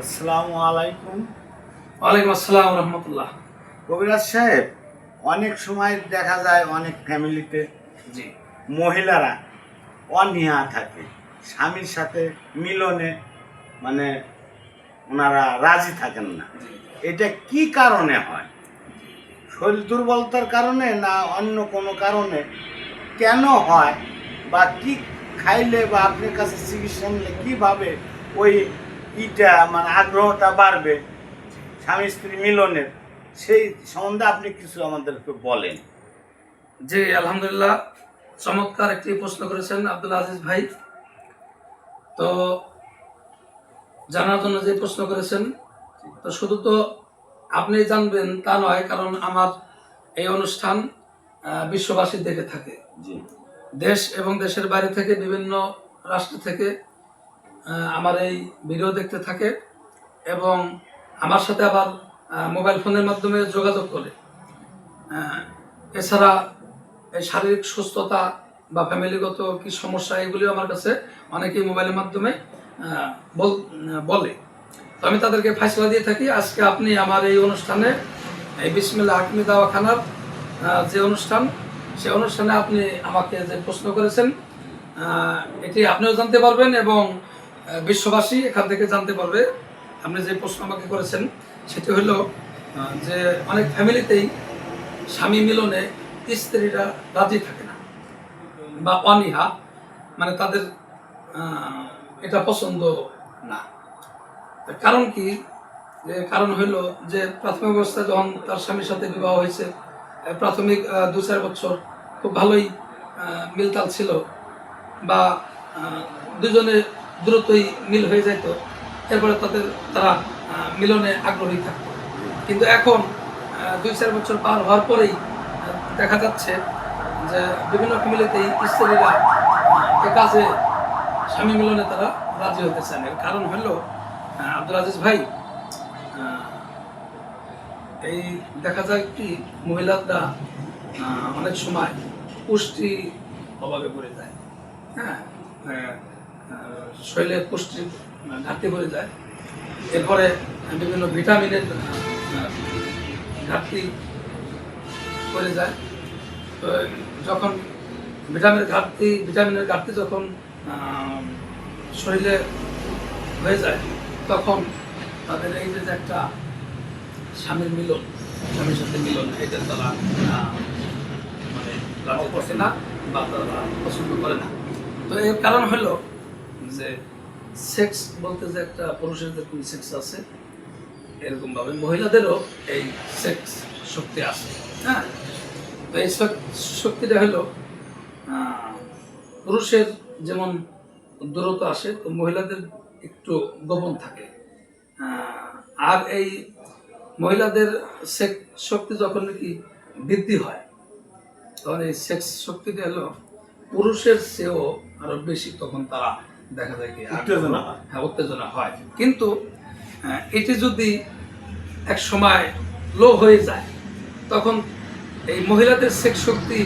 আসসালামু আলাইকুম। ওয়ালাইকুম আসসালাম রহমতুল্লাহ। কবিরাজ সাহেব অনেক সময় দেখা যায় অনেক ফ্যামিলিতে জি। মহিলারা অনীহা থাকে স্বামীর সাথে মিলনে মানে ওনারা রাজি থাকেন না। এটা কি কারণে হয়? শরীর দুর্বলতার কারণে না অন্য কোনো কারণে? কেন হয় বা কি খাইলে বা আপনার কাছে চিকিৎসা নিলে কীভাবে ওই ইটা মানে আগ্রহটা বাড়বে স্বামী স্ত্রী মিলনের সেই সম্বন্ধে আপনি কিছু আমাদেরকে বলেন। জি আলহামদুলিল্লাহ চমৎকার একটি প্রশ্ন করেছেন আব্দুল আজিজ ভাই। তো জানার জন্য যে প্রশ্ন করেছেন তো শুধু তো আপনি জানবেন তা নয় কারণ আমার এই অনুষ্ঠান আহ, বিশ্ববাসীর দেখে থাকে। দেশ এবং দেশের বাইরে থেকে বিভিন্ন রাষ্ট্র থেকে আমার এই ভিডিও দেখতে থাকে এবং আমার সাথে আবার মোবাইল ফোনের মাধ্যমে যোগাযোগ করে। এছাড়া এই শারীরিক সুস্থতা বা ফ্যামিলিগত কি সমস্যা এগুলিও আমার কাছে অনেকেই মোবাইলের মাধ্যমে বল- তো আমি তাদেরকে ফাইসলা দিয়ে থাকি, আজকে আপনি আমার এই অনুষ্ঠানে, এই বিসমিল্লা হাকিমি দাওয়াখানার যে অনুষ্ঠান সেই অনুষ্ঠানে আপনি আমাকে যে প্রশ্ন করেছেন এটি আপনিও জানতে পারবেন এবং বিশ্ববাসী এখান থেকে জানতে পারবে। আপনি যে প্রশ্ন আমাকে করেছেন, সেটি হলো যে অনেক ফ্যামিলিতেই স্বামী মিলনে স্ত্রীরা রাজি থাকে না বা অনীহা মানে তাদের এটা পছন্দ না। কারণ কি? যে কারণ হইল যে প্রাথমিক অবস্থায় যখন তার স্বামীর সাথে বিবাহ হয়েছে প্রাথমিক দু চার বছর খুব ভালোই মিলতাল ছিল বা দুজনে দ্রুতই মিল হয়ে যেত এরপরে তাদের তারা মিলনে আগ্রহী থাকতো। কিন্তু এখন দুই চার বছর পার হওয়ার পরেই দেখা যাচ্ছে যে বিভিন্ন ফ্যামিলিতেই স্ত্রীরা এ কাজে স্বামী মিলনে তারা রাজি হতে চান এর কারণ হলো আব্দুল আজিজ ভাই এই দেখা যায় কি মহিলারা অনেক সময় পুষ্টি অভাবে পড়ে যায়। হ্যাঁ শরীরে পুষ্টির ঘাটতি পড়ে যায়। এরপরে বিভিন্ন ভিটামিনের ঘাটতি পড়ে যায়। তো যখন ভিটামিনের ঘাটতি ভিটামিনের ঘাটতি যখন শরীরে হয়ে যায়, তখন তাদের এই যে একটা স্বামীর মিলন, স্বামীর সাথে মিলন এটা তারা মানে করছে না বা তারা পছন্দ করে না। তো এর কারণ হলো যে সেক্স বলতে যে একটা পুরুষের যেরকম সেক্স আছে এরকম ভাবে মহিলাদেরও এই সেক্স শক্তি আছে হ্যাঁ? তো এই শক- শক্তিটা হলো পুরুষের যেমন দূরত্ব আসে, তো মহিলাদের একটু গোপন থাকে। আর এই মহিলাদের সেক্স শক্তি যখন নাকি বৃদ্ধি হয়, তখন এই সেক্স শক্তিটা হলো পুরুষের চেয়েও আরও বেশি তখন তারা দেখা যায় কি উত্তেজনা। হ্যাঁ উত্তেজনা হয়। কিন্তু এটি যদি এক সময় লো হয়ে যায় তখন এই মহিলাদের সেক্স শক্তি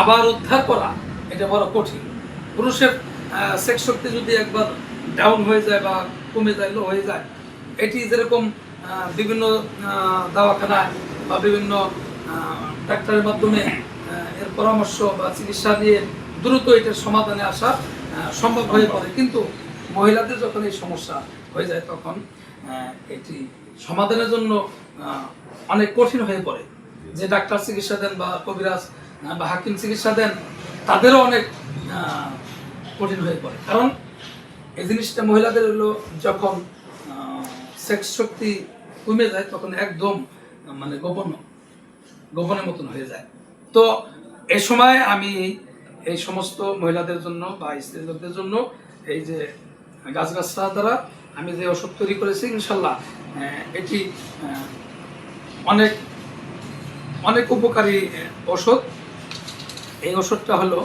আবার উদ্ধার করা এটা বড় কঠিন। পুরুষের সেক্স শক্তি যদি একবার ডাউন হয়ে যায় বা কমে যায় লো হয়ে যায় এটি যেরকম বিভিন্ন দাওয়াখানায় বা বিভিন্ন ডাক্তারের মাধ্যমে এর পরামর্শ বা চিকিৎসা দিয়ে দ্রুত এটার সমাধানে আসা সম্ভব হয়ে পড়ে। কিন্তু মহিলাদের যখন এই সমস্যা হয়ে যায় তখন এটি সমাধানের জন্য অনেক কঠিন হয়ে পড়ে। যে ডাক্তার চিকিৎসা দেন বা কবিরাজ বা হাকিম চিকিৎসা দেন, তাদেরও অনেক কঠিন হয়ে পড়ে। কারণ এই জিনিসটা মহিলাদের হলো যখন সেক্স শক্তি কমে যায়, তখন একদম মানে গোপন, গোপনের মতন হয়ে যায়। তো এ সময় আমি এই সমস্ত মহিলাদের জন্য বা স্ত্রী লোকদের জন্য এই যে গাছগাছরা দ্বারা আমি যে ওষুধ তৈরি করেছি, ইনশাল্লাহ এটি অনেক অনেক উপকারী ওষুধ। এই ওষুধটা হলো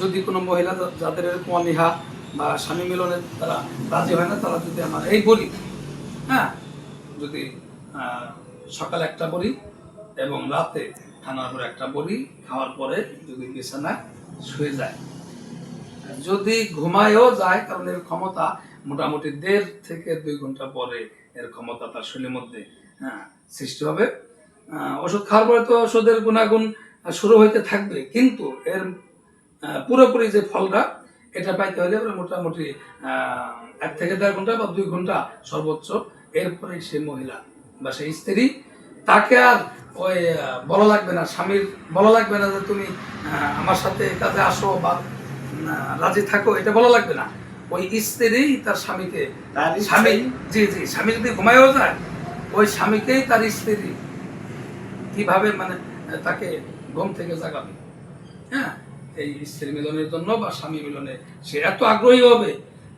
যদি কোনো মহিলা যাদের এরকম বা স্বামী মিলনের তারা রাজি হয় না, তারা যদি আমার এই বলি হ্যাঁ যদি সকালে একটা বড়ি এবং রাতে খানার পরে একটা বড়ি খাওয়ার পরে যদি বিছানায় শুয়ে যায়। যদি ঘুমায়ও যায় কারণ এর ক্ষমতা মোটামুটি দেড় থেকে দুই ঘণ্টা পরে এর ক্ষমতা তার শরীরের মধ্যে হ্যাঁ, সৃষ্টি হবে। ওষুধ খাওয়ার পরে তো ওষুধের গুণাগুণ শুরু হইতে থাকবে কিন্তু এর পুরোপুরি যে ফলটা এটা পাইতে হলে মোটামুটি এক থেকে দেড় ঘণ্টা বা দুই ঘণ্টা সর্বোচ্চ। এরপরে সে মহিলা বা সেই স্ত্রী তাকে আর ওই বলা লাগবে না স্বামীর বলা লাগবে না যে তুমি আমার সাথে কাজে আসো বা রাজি থাকো এটা বলা লাগবে না। ওই স্ত্রী তার স্বামীকে স্বামী জি জি স্বামী যদি ঘুমায়ও যায় ওই স্বামীকেই তার স্ত্রী কীভাবে মানে তাকে ঘুম থেকে জাগাবে? হ্যাঁ? এই স্ত্রী মিলনের জন্য বা স্বামী মিলনে সে এত আগ্রহী হবে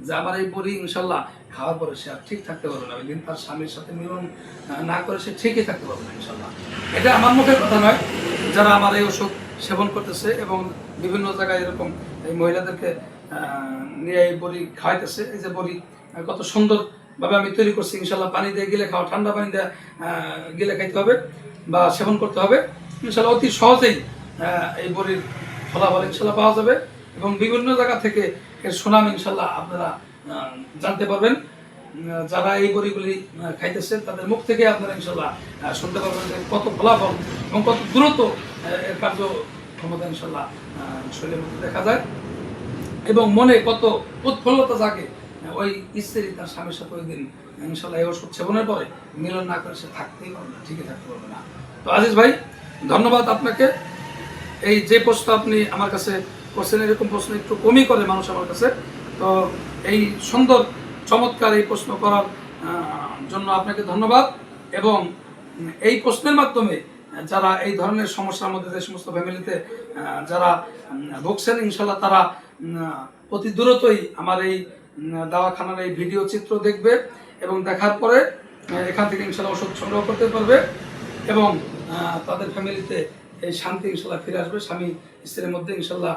যে আমার এই বড়ি ইনশাল্লাহ খাওয়ার পরে সে আর ঠিক থাকতে পারবে না। দিন তার স্বামীর সাথে মিলন না করে সে ঠিকই থাকতে পারবে না ইনশাল্লাহ এটা আমার মুখের কথা নয়। যারা আমার এই ওষুধ সেবন করতেছে এবং বিভিন্ন জায়গায় এরকম এই মহিলাদেরকে নিয়ে এই বড়ি খাওয়াইতেছে, এই যে বড়ি কত সুন্দর ভাবে আমি তৈরি করছি ইনশাল্লাহ পানি দিয়ে গিলে খাওয়া, ঠান্ডা পানি দিয়ে গিলে খাইতে হবে বা সেবন করতে হবে। ইনশাল্লাহ অতি সহজেই এই বড়ির ফলাফল ইনশাল্লাহ পাওয়া যাবে এবং বিভিন্ন জায়গা থেকে এর সুনাম ইনশাল্লাহ আপনারা জানতে পারবেন। যারা এই বড়িগুলি খাইতেছেন, তাদের মুখ থেকে আপনারা ইনশাল্লাহ শুনতে পারবেন কত ফলাফল এবং কত দ্রুত এর কার্য ক্ষমতা ইনশাল্লাহ শরীরের মধ্যে দেখা যায়। এবং মনে কত উৎফুল্লতা জাগে ওই স্ত্রী তার স্বামীর সাথে ওই দিন ইনশাল্লাহ এই ওষুধ সেবনের পরে মিলন না করে সে থাকতেই পারবে না, ঠিকই থাকতে পারবে না। তো আজিজ ভাই, ধন্যবাদ আপনাকে। এই যে প্রশ্ন আপনি আমার কাছে করছেন, এরকম প্রশ্ন একটু কমই করে মানুষ আমার কাছে। তো এই সুন্দর, চমৎকার এই প্রশ্ন করার জন্য আপনাকে ধন্যবাদ এবং এই প্রশ্নের মাধ্যমে যারা এই ধরনের সমস্যার মধ্যে যে সমস্ত ফ্যামিলিতে যারা ভুগছেন ইনশাল্লাহ তারা অতি দ্রুতই আমার এই দাওয়াখানার এই ভিডিও চিত্র দেখবে এবং দেখার পরে এখান থেকে ইনশাল্লাহ ওষুধ সংগ্রহ করতে পারবে এবং তাদের ফ্যামিলিতে এই শান্তি ইনশাল্লাহ ফিরে আসবে। স্বামী স্ত্রীর মধ্যে ইনশাল্লাহ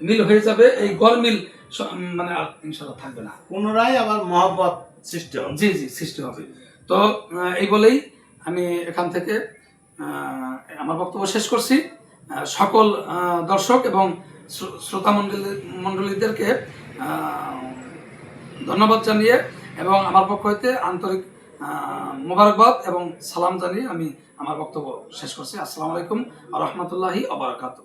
মিল হয়ে যাবে। এই গড় মিল মানে আর ইনশাল্লাহ থাকবে না। পুনরায় আবার মহব্বত সৃষ্টি হবে। জি জি সৃষ্টি হবে। তো এই বলেই আমি এখান থেকে আমার বক্তব্য শেষ করছি। সকল দর্শক এবং শ্রোতা মণ্ডলী মণ্ডলীদেরকে ধন্যবাদ জানিয়ে এবং আমার পক্ষ হইতে আন্তরিক মোবারকবাদ এবং সালাম জানিয়ে আমি আমার বক্তব্য শেষ করছি। আসসালামু আলাইকুম রহমতুল্লাহি আবরাকাত